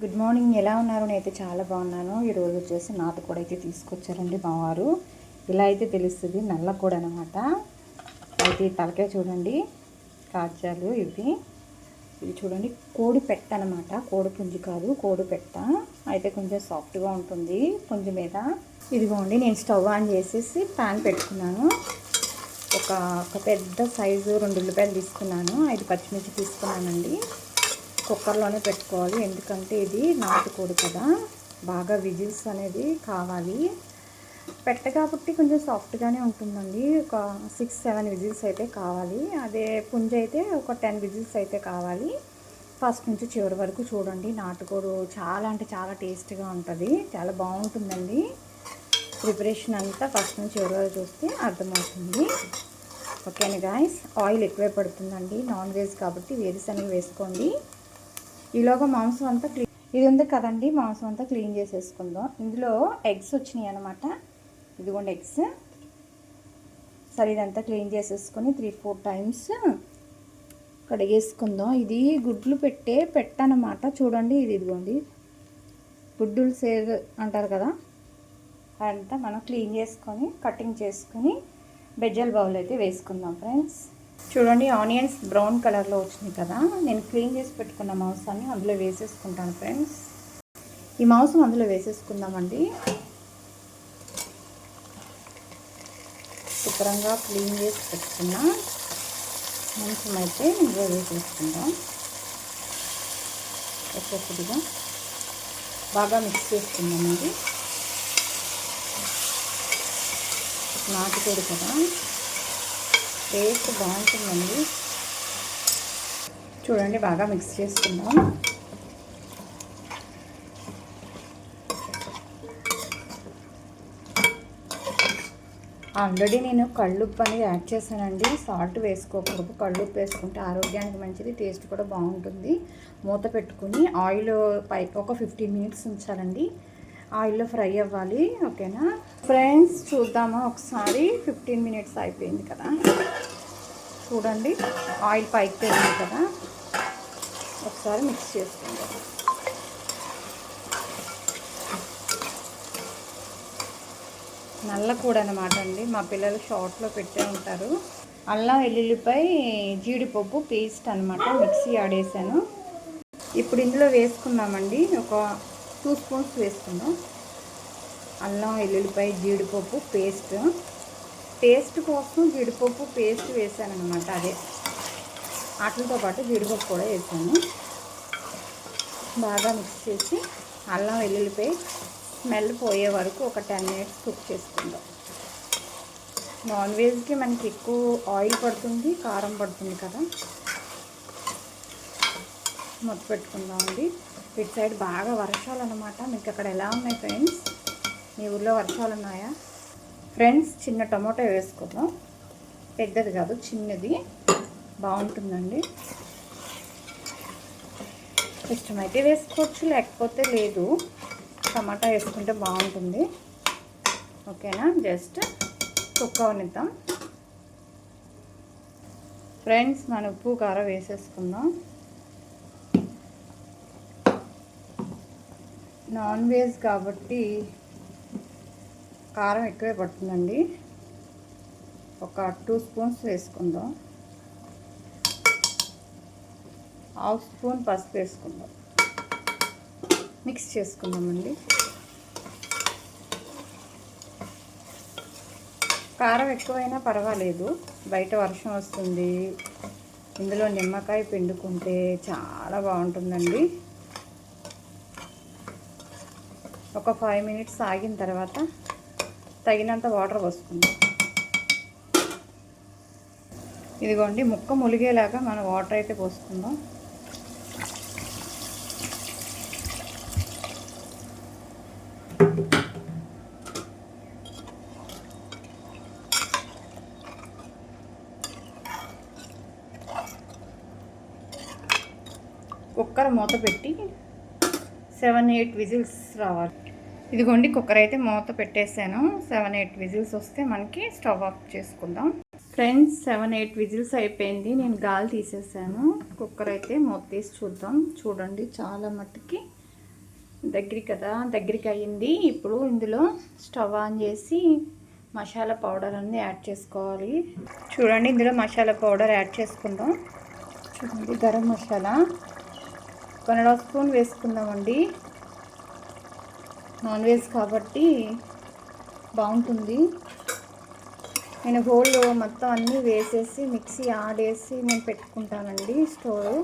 Good morning ఎలా ఉన్నారు? నేనైతే చాలా బాగున్నాను. ఈరోజు వచ్చేసి నాతో కూడా అయితే తీసుకొచ్చారండి మావారు ఇలా అయితే తెలుస్తుంది నల్ల కూడా అనమాట అయితే తలకే తలకాయ చూడండి కాజాలు ఇవి. ఇవి చూడండి కోడి పెట్ట అనమాట కోడి పుంజు కాదు కోడి పెట్ట. అయితే కొంచెం సాఫ్ట్గా ఉంటుంది పుంజు మీద. ఇదిగోండి నేను స్టవ్ ఆన్ చేసేసి ప్యాన్ పెట్టుకున్నాను. ఒక ఒక పెద్ద సైజు రెండు ఉల్లిపాయలు తీసుకున్నాను. ఐదు పచ్చిమిర్చి తీసుకున్నానండి. కుక్కర్లోనే పెట్టుకోవాలి. ఎందుకంటే ఇది నాటుకోడి కదా. బాగా విజిల్స్ అనేది కావాలి. పెట్ట కాబట్టి కొంచెం సాఫ్ట్గానే ఉంటుందండి. ఒక సిక్స్ సెవెన్ విజిల్స్ అయితే కావాలి. అదే పుంజ అయితే ఒక టెన్ విజిల్స్ అయితే కావాలి. ఫస్ట్ నుంచి చివరి వరకు చూడండి. నాటుకోడు చాలా అంటే చాలా టేస్ట్గా ఉంటుంది. చాలా బాగుంటుందండి. ప్రిపరేషన్ అంతా ఫస్ట్ నుంచి చివరి వరకు చూస్తే అర్థమవుతుంది. ఓకేనా గాయస్? ఆయిల్ ఎక్కువే పడుతుందండి. నాన్ వెజ్ కాబట్టి వేరుశనగ వేసుకోండి. ఈలోగా మాంసం అంతా క్లీన్ ఇది ఉంది కదండి మాంసం అంతా క్లీన్ చేసేసుకుందాం. ఇందులో ఎగ్స్ వచ్చినాయి అనమాట ఇదిగోండి ఎగ్స్. సరే ఇదంతా క్లీన్ చేసేసుకొని త్రీ ఫోర్ టైమ్స్ కడిగేసుకుందాం. ఇది గుడ్లు పెట్టే పెట్టనమాట చూడండి ఇది ఇదిగోండి. గుడ్డులు సేవ్ అంటారు కదా? అదంతా మనం క్లీన్ చేసుకొని కటింగ్ చేసుకొని బెజ్జల్ బౌల్ అయితే వేసుకుందాం ఫ్రెండ్స్ చూడండి ఆనియన్స్ బ్రౌన్ కలర్లో వచ్చినాయి కదా. నేను క్లీన్ చేసి పెట్టుకున్న మాంసాన్ని అందులో వేసేసుకుంటాను ఫ్రెండ్స్. ఈ మాంసం అందులో వేసేసుకుందామండి. శుభ్రంగా క్లీన్ చేసి పెట్టుకున్న మాంసం అయితే ఇందులో వేసేసుకుందాం. ఒక్కొక్కటిగా బాగా మిక్స్ చేసుకుందామండి. నాటుకోడు కదా. టేస్ట్ బాగుంటుందండి. చూడండి బాగా మిక్స్ చేసుకుందాం. ఆల్రెడీ నేను కళ్ళుప్పు అనేది యాడ్ చేశానండి. సాల్ట్ వేసుకోకూడదు. కళ్ళుప్పు వేసుకుంటే ఆరోగ్యానికి మంచిది టేస్ట్ కూడా బాగుంటుంది. మూత పెట్టుకుని ఆయిల్ పై ఒక ఫిఫ్టీన్ మినిట్స్ ఉంచాలండి. ఆయిల్లో ఫ్రై అవ్వాలి ఓకేనా? ఫ్రెండ్స్ చూద్దామా ఒకసారి? ఫిఫ్టీన్ మినిట్స్ అయిపోయింది కదా. చూడండి ఆయిల్ పైకి పెరిగింది కదా. ఒకసారి మిక్స్ చేసుకోండి. నల్ల కూడా అనమాట అండి. మా పిల్లలు షార్ట్లో పెట్టే ఉంటారు. అల్లం వెల్లుల్లిపై జీడిపప్పు పేస్ట్ అనమాట మిక్సీ ఆడేసాను ఇప్పుడు ఇందులో వేసుకున్నామండి ఒక టూ స్పూన్స్ వేసుకుందాం. అల్లం వెల్లుల్లిపాయ జీడిపప్పు పేస్ట్. పేస్ట్ కోసం జీడిపప్పు పేస్ట్ వేసాను అనమాట అదే. వాటితో పాటు జీడిపప్పు కూడా వేసాను. బాగా మిక్స్ చేసి అల్లం వెల్లుల్లిపాయ స్మెల్ పోయే వరకు ఒక టెన్ మినిట్స్ కుక్ చేసుకుందాం. నాన్ వెజ్కి మనకి ఎక్కువ ఆయిల్ పడుతుంది కారం పడుతుంది కదా. మొత్తం పెట్టుకుందామండి ఇటు సైడ్ బాగా వర్షాలు అనమాట మీకు అక్కడ ఎలా ఉన్నాయి ఫ్రెండ్స్? మీ ఊళ్ళో వర్షాలు ఉన్నాయా? ఫ్రెండ్స్ చిన్న టమాటో వేసుకుందాం. పెద్దది కాదు చిన్నది. బాగుంటుందండి. ఇష్టమైతే వేసుకోవచ్చు లేకపోతే లేదు. టమాటా వేసుకుంటే బాగుంటుంది. ఓకేనా? జస్ట్ కుక్క అవనిద్దాం ఫ్రెండ్స్ మన ఉప్పు కారం వేసేసుకుందాం. నాన్ వెజ్ కాబట్టి కారం ఎక్కువే పడుతుందండి. ఒక టూ స్పూన్స్ వేసుకుందాం. హాఫ్ స్పూన్ పసుపు వేసుకుందాం. మిక్స్ చేసుకుందామండి. కారం ఎక్కువైనా పర్వాలేదు. బయట వర్షం వస్తుంది. ఇందులో నిమ్మకాయ పిండుకుంటే చాలా బాగుంటుందండి. ఒక ఫైవ్ మినిట్స్ ఆగిన తర్వాత తగినంత వాటర్ పోసుకుందాం. ఇదిగోండి ముక్క ములిగేలాగా మనం వాటర్ అయితే పోసుకుందాం. కుక్కర్ మూత పెట్టి సెవెన్ ఎయిట్ విజిల్స్ రావాలి. ఇదిగోండి కుక్కర్ అయితే మూత పెట్టేశాను సెవెన్ ఎయిట్ విజిల్స్ వస్తే మనకి స్టవ్ ఆఫ్ చేసుకుందాం. ఫ్రెండ్స్ సెవెన్ ఎయిట్ విజిల్స్ అయిపోయింది. నేను గాలి తీసేసాను. కుక్కర్ అయితే మూత తీసి చూద్దాం. చూడండి చాలా మట్టుకి దగ్గరికి కదా దగ్గరికి అయ్యింది. ఇప్పుడు ఇందులో స్టవ్ ఆన్ చేసి మసాలా పౌడర్ అన్నీ యాడ్ చేసుకోవాలి. చూడండి ఇందులో మసాలా పౌడర్ యాడ్ చేసుకుందాం. చూడండి గరం మసాలా. వన్ స్పూన్ వేసుకుందామండి. నాన్ వెజ్ కాబట్టి బాగుంటుంది. నేను హోల్ మొత్తం అన్నీ వేసేసి మిక్సీ ఆడేసి నేను పెట్టుకుంటానండి స్టోర్.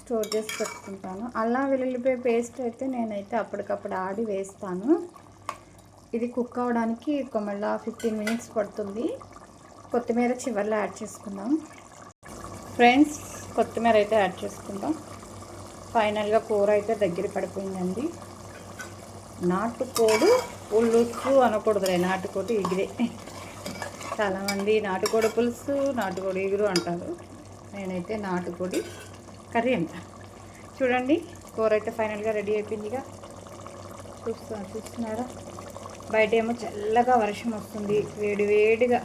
స్టోర్ చేసి పెట్టుకుంటాను. అల్లం వెల్లుల్లిపాయ పేస్ట్ అయితే నేనైతే అప్పటికప్పుడు ఆడి వేస్తాను. ఇది కుక్ అవ్వడానికి ఒక మళ్ళీ ఫిఫ్టీన్ మినిట్స్ పడుతుంది. కొత్తిమీర చివరిలో యాడ్ చేసుకుందాం. ఫ్రెండ్స్ కొత్తిమీర అయితే యాడ్ చేసుకుందాం. ఫైనల్గా కూర అయితే దగ్గర పడిపోయిందండి. నాటుకోడు ఉల్లుసు అనకూడదులే నాటుకోడి ఇగిరే చాలామంది నాటుకోడి పులుసు నాటుకోడి ఎగురు అంటారు. నేనైతే నాటుకోడి కర్రీ అంటాను చూడండి కూర అయితే ఫైనల్గా రెడీ అయిపోయిందిగా. చూస్తున్నా చూస్తున్నారా? బయట ఏమో చల్లగా వర్షం వస్తుంది. వేడి వేడిగా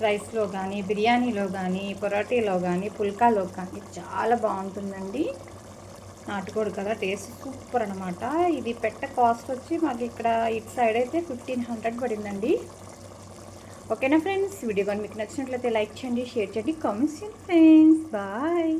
రైస్లో కానీ బిర్యానీలో కానీ పొరాటీలో కానీ పుల్కాలో కానీ చాలా బాగుంటుందండి. నాటుకోడి కదా టేస్ట్ సూపర్ అనమాట ఇది పెట్ట కాస్ట్ వచ్చి మాకు ఇక్కడ ఇటు సైడ్ అయితే ఫిఫ్టీన్ హండ్రెడ్ పడిందండి. ఓకేనా ఫ్రెండ్స్? వీడియో కానీ మీకు నచ్చినట్లయితే లైక్ చేయండి షేర్ చేయండి కామెంట్స్ చేయండి ఫ్రెండ్స్. బాయ్.